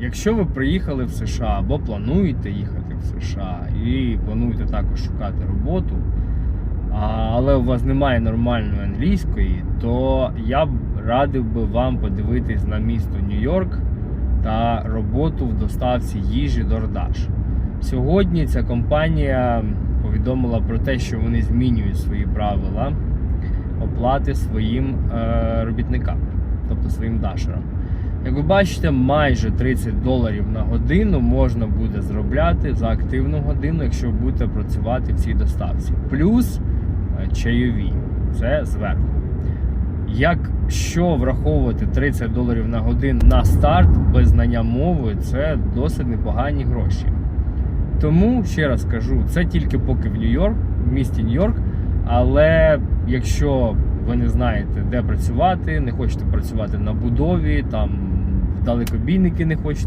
Якщо ви приїхали в США або плануєте їхати в США і плануєте також шукати роботу, але у вас немає нормальної англійської, то я б радив би вам подивитись на місто Нью-Йорк та роботу в доставці їжі DoorDash. Сьогодні ця компанія повідомила про те, що вони змінюють свої правила оплати своїм е, робітникам, тобто своїм дашерам. Як ви бачите, майже 30 доларів на годину можна буде зробляти за активну годину, якщо будете працювати в цій доставці. Плюс е, чайові. Це зверху. Якщо враховувати 30 доларів на годину на старт без знання мови, це досить непогані гроші. Тому ще раз кажу, це тільки поки в Нью-Йорк, в місті Нью-Йорк. Але якщо ви не знаєте, де працювати, не хочете працювати на будові, там далекобійники не хочете.